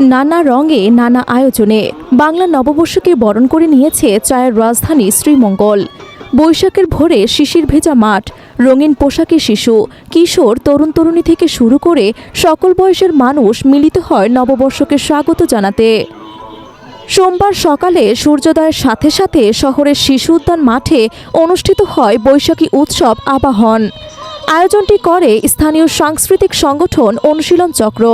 নানা রঙে নানা আয়োজনে বাংলা নববর্ষকে বরণ করে নিয়েছে চায়ের রাজধানী শ্রীমঙ্গল। বৈশাখের ভোরে শিশির ভেজা মাঠ, রঙিন পোশাকে শিশু, কিশোর, তরুণ তরুণী থেকে শুরু করে সকল বয়সের মানুষ মিলিত হয় নববর্ষকে স্বাগত জানাতে। সোমবার সকালে সূর্যোদয়ের সাথে সাথে শহরের শিশু উদ্যান মাঠে অনুষ্ঠিত হয় বৈশাখী উৎসব আবাহন। আয়োজনটি করে স্থানীয় সাংস্কৃতিক সংগঠন অনুশীলন চক্র।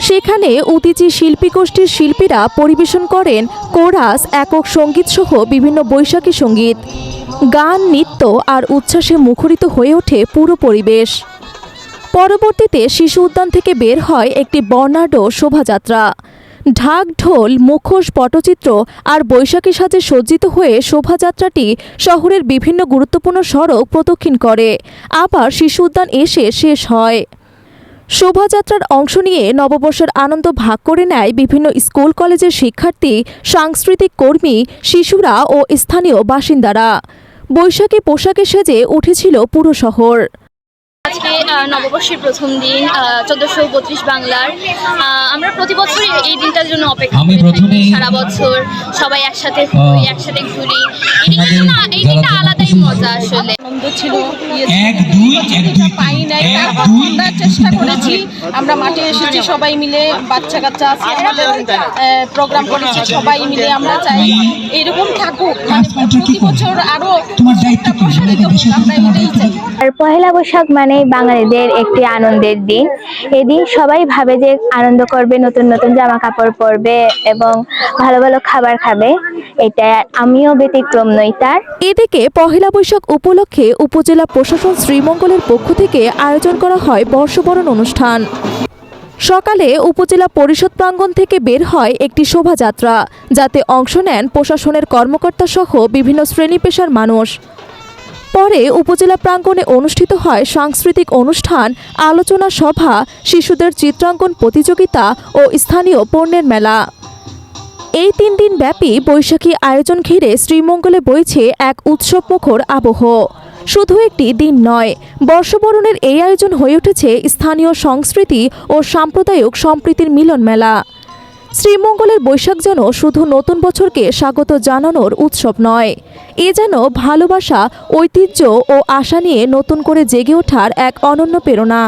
সেখানে উতিচি শিল্পী গোষ্ঠীর শিল্পীরা পরিবেশন করেন কোরাস, একক সংগীত সহ বিভিন্ন বৈশাখী সংগীত। গান, নৃত্য আর উচ্ছ্বাসে মুখরিত হয়ে ওঠে পুরো পরিবেশ। পরবর্তীতে শিশু উদ্যান থেকে বের হয় একটি বর্ণাঢ্য শোভাযাত্রা। ঢাক, ঢোল, মুখোশ, পটচিত্র আর বৈশাখী সাজে সজ্জিত হয়ে শোভাযাত্রাটি শহরের বিভিন্ন গুরুত্বপূর্ণ সড়ক প্রদক্ষিণ করে। আবার শিশু উদ্যান এসে শেষ হয়। শোভাযাত্রার অংশ নিয়ে নববর্ষের আনন্দ ভাগ করে নেয় বিভিন্ন স্কুল কলেজের শিক্ষার্থী সাংস্কৃতিক কর্মী শিশুরা ও স্থানীয় বাসিন্দারা। বৈশাখী পোশাকে সেজে উঠেছিল পুরো শহর। আজকে নববর্ষের প্রথম দিন চোদ্দশো বত্রিশ বাংলার। আমরা প্রতি বছর এই দিনটার জন্য অপেক্ষা আমি করে থাকি। সারা বছর সবাই একসাথে ঘুরি একসাথে ঘুরি। এই দিনটা আলাদাই মজা আসলে। ছিল। পাই নাই। তারপর আমরা চেষ্টা করেছি। আমরা মাঠে এসেছি সবাই মিলে। বাচ্চা কাচ্চা আছে আমাদের প্রোগ্রাম করেছি সবাই মিলে। আমরা চাই এরকম থাকুক। মানে প্রতি বছর আর পহেলা বৈশাখ মানে বাঙালিদের একটি আনন্দের দিন। এদিন সবাই ভাবে যে আনন্দ করবে নতুন নতুন জামা কাপড় পরবে এবং ভালো ভালো খাবার খাবে। এটা আমিও ব্যতিক্রম নই তার। এদিকে পহেলা বৈশাখ উপলক্ষে উপজেলা প্রশাসন শ্রীমঙ্গলের পক্ষ থেকে আয়োজন করা হয় বর্ষবরণ অনুষ্ঠান। সকালে উপজেলা পরিষদ প্রাঙ্গণ থেকে বের হয় একটি শোভাযাত্রা, যাতে অংশ নেন প্রশাসনের কর্মকর্তা সহ বিভিন্ন শ্রেণি পেশার মানুষ। পরে উপজেলা প্রাঙ্গণে অনুষ্ঠিত হয় সাংস্কৃতিক অনুষ্ঠান, আলোচনা সভা, শিশুদের চিত্রাঙ্কন প্রতিযোগিতা ও স্থানীয় পণ্যের মেলা। এই তিন দিন ব্যাপী বৈশাখী আয়োজন ঘিরে শ্রীমঙ্গলে বইছে এক উৎসবমুখর আবহ। শুধু একটি দিন নয়, বর্ষবরণের এই আয়োজন হয়ে উঠেছে স্থানীয় সংস্কৃতি ও সাম্প্রদায়িক সম্প্রীতির মিলন মেলা। শ্রীমঙ্গলের বৈশাখ যেন শুধু নতুন বছরকে স্বাগত জানানোর উৎসব নয়, এ যেন ভালোবাসা, ঐতিহ্য ও আশা নিয়ে নতুন করে জেগে ওঠার এক অনন্য প্রেরণা।